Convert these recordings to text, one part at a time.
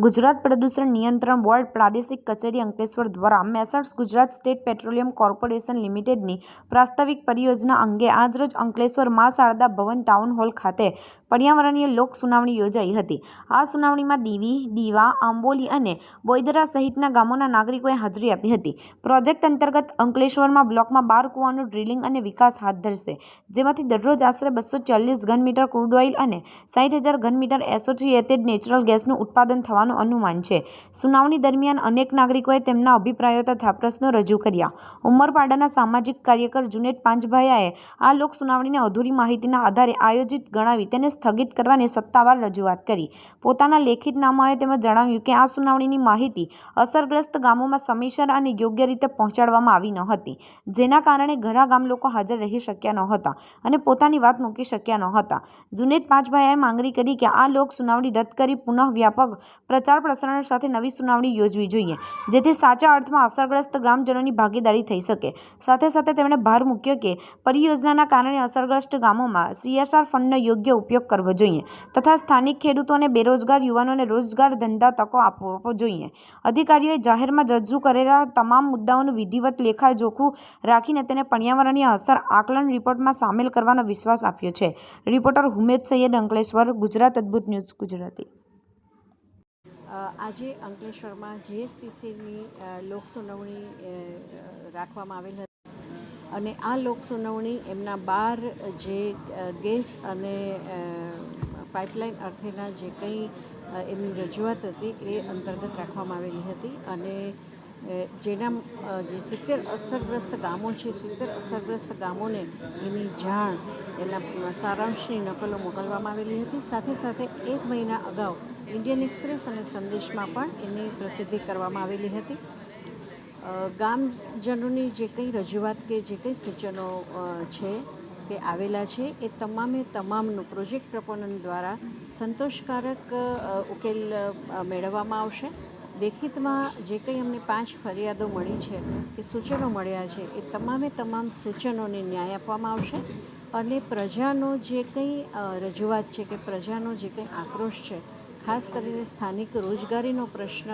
ગુજરાત પ્રદૂષણ નિયંત્રણ બોર્ડ પ્રાદેશિક કચેરી અંકલેશ્વર દ્વારા messrs Gujarat state petroleum corporation લિમિટેડની પ્રાસ્તાવિક પરિયોજના અંગે આજરોજ અંકલેશ્વર મા શારદા ભવન ટાઉન હોલ ખાતે પર્યાવરણીય લોક સુનાવણી યોજાઈ હતી. આ સુનાવણીમાં દીવી, દીવા, આંબોલી અને બોઈદરા સહિતના ગામોના નાગરિકોએ હાજરી આપી હતી. પ્રોજેક્ટ અંતર્ગત અંકલેશ્વરમાં બ્લોકમાં બાર કુવાનું ડ્રિલિંગ અને વિકાસ હાથ ધરશે, જેમાંથી દરરોજ આશરે બસો ચાલીસ ઘન મીટર ક્રૂડ ઓઇલ અને સાઠ હજાર ઘન મીટર એસોસિએટેડ નેચરલ ગેસનું ઉત્પાદન થવાનું અનુમાન છે. સુનાવણી દરમિયાન અનેક નાગરિકોએ તેમના અભિપ્રાયો તથા પ્રશ્નો રજૂ કર્યા. ઉમરપાડાના સામાજિક કાર્યકર જુનેટ પાંચભાયાએ આ લોક સુનાવણીને અધૂરી માહિતીના આધારે આયોજિત ગણાવી તેને સ્થગિત કરવાની સત્તાવાર રજૂઆત કરી. પોતાના લેખિત નામાએ તેમજ જણાવ્યું કે આ સુનાવણીની માહિતી અસરગ્રસ્ત ગામોમાં સમયસર અને યોગ્ય રીતે પહોંચાડવામાં આવી ન હતી, જેના કારણે ઘણા ગામ લોકો હાજર રહી શક્યા ન હતા અને પોતાની વાત મૂકી શક્યા ન હતા. જુનેદ પાંચભાઈએ માંગણી કરી કે આ લોક સુનાવણી રદ કરી પુનઃ વ્યાપક પ્રચાર પ્રસારણ સાથે નવી સુનાવણી યોજવી જોઈએ, જેથી સાચા અર્થમાં અસરગ્રસ્ત ગ્રામજનોની ભાગીદારી થઈ શકે. સાથે સાથે તેમણે ભાર મૂક્યો કે પરિયોજનાના કારણે અસરગ્રસ્ત ગામોમાં સીએસઆર ફંડનો યોગ્ય ઉપયોગ કરવો જોઈએ તથા સ્થાનિક ખેડૂતોને બેરોજગાર યુવાનોને રોજગાર ધંધા તકો આપવો જોઈએ. અધિકારીઓએ જાહેરમાં રજૂ કરેલા તમામ મુદ્દાઓનું વિધિવત લેખા જોખું રાખીને તેને પર્યાવરણીય અસર આકલન રિપોર્ટમાં સામેલ કરવાનો વિશ્વાસ આપ્યો છે. રિપોર્ટર હુમેદ સૈયદ અંકલેશ્વર, ગુજરાત અદ્ભુત ન્યૂઝ, ગુજરાતી. આજે અંકલેશ્વરમાં જીએસપીસીની લોક સુનાવણી રાખવામાં આવેલ હતી અને આ લોક સુનાવણી એમના બાર જે ગેસ અને પાઇપલાઇન અર્થેના જે કંઈ એમની રજૂઆત હતી એ અંતર્ગત રાખવામાં આવેલી હતી અને જેના જે સિત્તેર અસરગ્રસ્ત ગામો છે, સિત્તેર અસરગ્રસ્ત ગામોને એની જાણ, એના સારાંશની નકલો મોકલવામાં આવેલી હતી. સાથે સાથે એક મહિના અગાઉ ઇન્ડિયન એક્સપ્રેસ અને સંદેશમાં પણ એની પ્રસિદ્ધિ કરવામાં આવેલી હતી. ગામજનોની જે કંઈ રજૂઆત કે જે કંઈ સૂચનો છે કે આવેલા છે, એ તમામે તમામનું પ્રોજેક્ટ પ્રપોનન દ્વારા સંતોષકારક ઉકેલ મેળવવામાં આવશે. લેખિતમાં જે કંઈ અમને પાંચ ફરિયાદો મળી છે કે સૂચનો મળ્યા છે, એ તમામે તમામ સૂચનોને ન્યાય આપવામાં આવશે અને પ્રજાનો જે કંઈ રજૂઆત છે કે પ્રજાનો જે કંઈ આક્રોશ છે, ખાસ કરીને સ્થાનિક રોજગારીનો પ્રશ્ન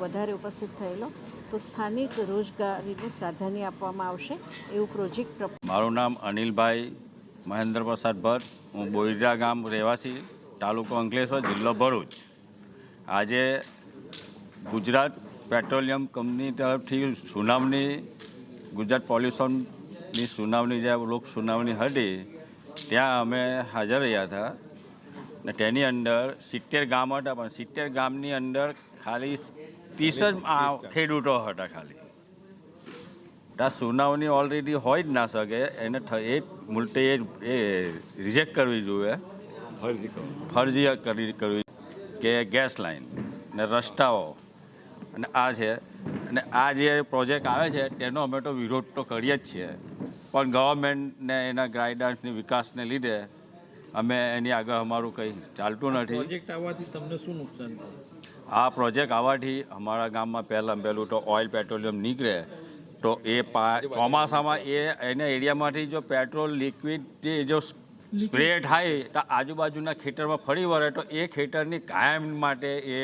વધારે ઉપસ્થિત થયેલો તો સ્થાનિક રોજગારીને પ્રાધાન્ય આપવામાં આવશે એવું પ્રોજેક્ટ મારું નામ અનિલભાઈ મહેન્દ્ર પ્રસાદ ભટ્ટ. હું બોઈરા ગામ રહેવાસી, તાલુકો અંકલેશ્વર, જિલ્લો ભરૂચ. આજે ગુજરાત પેટ્રોલિયમ કંપની તરફથી સુનાવણી, ગુજરાત પોલ્યુશનની સુનાવણી જે લોક સુનાવણી હતી, ત્યાં અમે હાજર રહ્યા હતા. ને તેની અંદર સિત્તેર ગામ હતા, પણ સિત્તેર ગામની અંદર ખાલી ત્રીસ જ આ ખેડૂતો હતા ખાલી. આ સુનાવણી ઓલરેડી હોય જ ના શકે એને એ મુલટે એ એ રિજેક્ટ કરવી જોઈએ. ફરજી કરી. કરવી કે ગેસ લાઈન ને રસ્તાઓ. અને આ છે અને આ જે પ્રોજેક્ટ આવે છે તેનો અમે તો વિરોધ તો કરીએ જ છીએ. પણ ગવર્મેન્ટને એના ગાઈડન્સની વિકાસને લીધે અમે એની આગળ અમારું કંઈ ચાલતું નથી. પ્રોજેક્ટ આવવાથી તમને શું નુકસાન આ પ્રોજેક્ટ આવવાથી અમારા ગામમાં પહેલાં પહેલું તો ઓઇલ પેટ્રોલિયમ નીકળે તો એ ચોમાસામાં એ એના એરિયામાંથી જો પેટ્રોલ લિક્વિડ જે જો સ્પ્રે થાય તો આજુબાજુના ખેતરમાં ફરી વળે તો એ ખેતરની કાયમ માટે એ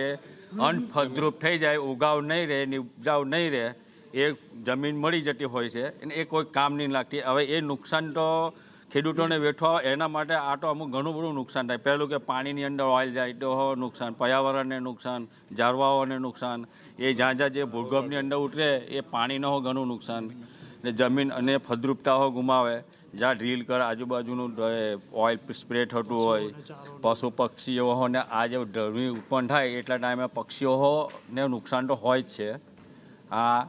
અનફળદ્રુપ થઈ જાય ઉગાવ નહીં રહે ને ઉપજાવ નહીં રહે એ જમીન મળી જતી હોય છે અને એ કોઈ કામ નહીં લાગતી. હવે એ નુકસાન તો ખેડૂતોને વેઠવા એના માટે આ તો અમુક ઘણું બધું નુકસાન થાય. પહેલું કે પાણીની અંદર ઓઇલ જાય, તો નુકસાન, પર્યાવરણને નુકસાન ઝાડવાઓને નુકસાન, એ જ્યાં જ્યાં જે ભૂગર્ભની અંદર ઉતરે, એ પાણીનો ઘણું નુકસાન. ને જમીન અને ફળદ્રુપતા ગુમાવે. જ્યાં ડ્રીલ કરે, આજુબાજુનું ઓઇલ સ્પ્રે થતું હોય, પશુ પક્ષીઓને આ જે ગરમી ઉત્પન્ન થાય, એટલા ટાઈમે પક્ષીઓને નુકસાન તો હોય જ છે. આ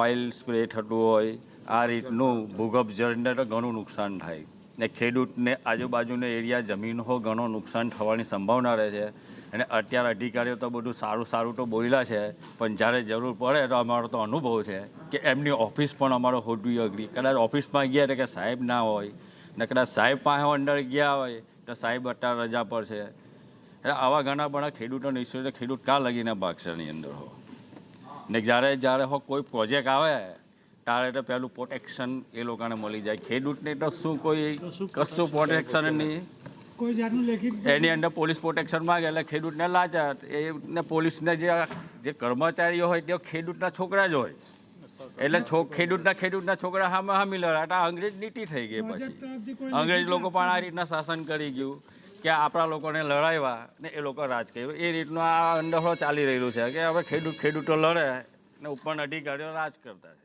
ઓઇલ સ્પ્રે થતું હોય, આ રીતનું ભૂગર્ભ જળને તો ઘણું નુકસાન થાય. ને ખેડૂતને આજુબાજુનો એરિયા, જમીન હો, ઘણો નુકસાન થવાની સંભાવના રહે છે. અને અત્યારે અધિકારીઓ તો બધું સારું સારું તો બોલ્યા છે, પણ જ્યારે જરૂર પડે તો અમારો તો અનુભવ છે કે એમની ઓફિસ પણ અમારો હોડવી અઘરી. કદાચ ઓફિસમાં ગયા તો કે સાહેબ ના હોય, ને કદાચ સાહેબ પાસે અંદર ગયા હોય તો સાહેબ અત્યારે રજા પર છે. એટલે આવા ઘણા બધા ખેડૂતોને ઇસ્યુ ખેડૂત કાં લગીને ભાગશે એની અંદર હો? ને જ્યારે જ્યારે હો કોઈ પ્રોજેક્ટ આવે ત્યારે તો પહેલું પ્રોટેક્શન એ લોકોને મળી જાય. ખેડૂતને તો શું કોઈ કશું પ્રોટેક્શન નહીં. કોઈ જાતનું લેખિત એની અંદર પોલીસ પ્રોટેક્શન માંગે એટલે ખેડૂતને લાચાર. એને પોલીસને જે જે કર્મચારીઓ હોય તે ખેડૂતના છોકરા જ હોય. એટલે ખેડૂતના ખેડૂતના છોકરા સામે હામી લડાટ આ અંગ્રેજ નીતિ થઈ ગઈ પછી. અંગ્રેજ લોકો પણ આ રીતના શાસન કરી ગયું કે આપણા લોકોને લડાવ્યા ને એ લોકો રાજ કર્યું. એ રીતનું આ અંડરફ્લો ચાલી રહ્યું છે કે હવે ખેડૂત ખેડૂતો લડે ને ઉપરના અધિકારીઓ રાજ કરતા છે.